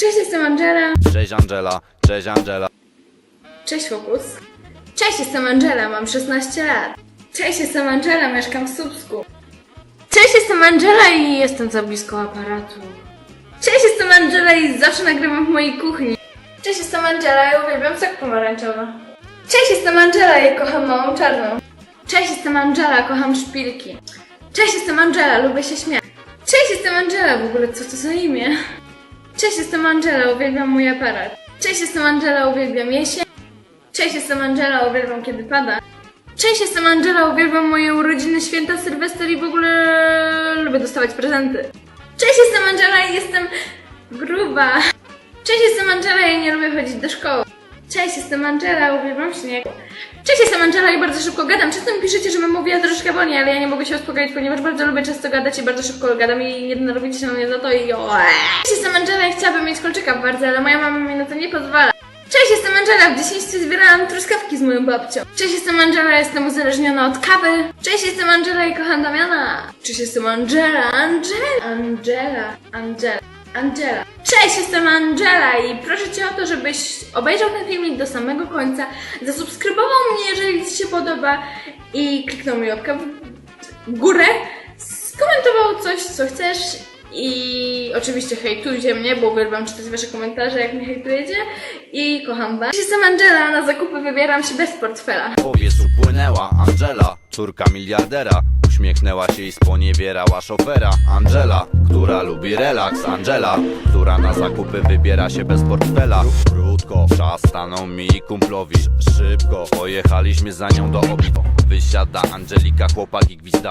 Cześć, jestem Angela. Cześć Angela, cześć Angela. Cześć, Fokus. Cześć, jestem Angela, mam 16 lat. Cześć, jestem Angela, mieszkam w Słupsku. Cześć, jestem Angela i jestem za blisko aparatu. Cześć, jestem Angela i zawsze nagrywam w mojej kuchni. Cześć, jestem Angela i uwielbiam sok pomarańczowy. Cześć, jestem Angela i kocham małą czarną. Cześć, jestem Angela, kocham szpilki. Cześć, jestem Angela, lubię się śmiać. Cześć, jestem Angela, w ogóle co to za imię? Cześć, jestem Angela, uwielbiam mój aparat. Cześć, jestem Angela, uwielbiam jesień. Cześć, jestem Angela, uwielbiam kiedy pada. Cześć, jestem Angela, uwielbiam moje urodziny, święta, sylwester i w ogóle lubię dostawać prezenty. Cześć, jestem Angela i jestem gruba. Cześć, jestem Angela i nie lubię chodzić do szkoły. Cześć, jestem Angela, uwielbiam śnieg. Cześć, jestem Angela i bardzo szybko gadam. Często mi piszecie, żebym mówiła troszkę wolniej, ale ja nie mogę się uspokoić, ponieważ bardzo lubię często gadać i bardzo szybko gadam i nie denerwujcie się na mnie za to i o. Cześć, jestem Angela i chciałabym mieć kolczyka w bardzo, ale moja mama mi na to nie pozwala. Cześć, jestem Angela. W dzieciństwie zbierałam truskawki z moją babcią. Cześć, jestem Angela, jestem uzależniona od kawy. Cześć, jestem Angela i kocham Damiana. Cześć, jestem Angela. Angela. Angela. Angela. Angela. Cześć, jestem Angela i proszę Cię o to, żebyś obejrzał ten filmik do samego końca, zasubskrybował mnie, jeżeli Ci się podoba i kliknął mi łapkę w górę, skomentował coś, co chcesz i oczywiście hejtujcie mnie, bo uwielbiam czytać wasze komentarze, jak mnie hejtujecie i kocham was. Jestem Angela, na zakupy wybieram się bez portfela. Po wiesu płynęła Angela, córka miliardera. Uśmiechnęła się i sponiewierała szofera. Angela, która lubi relaks. Angela, która na zakupy wybiera się bez portfela. Krótko, czas stanął mi kumplowi. Szybko, pojechaliśmy za nią do obibo. Wysiada Angelika, chłopaki gwizdają.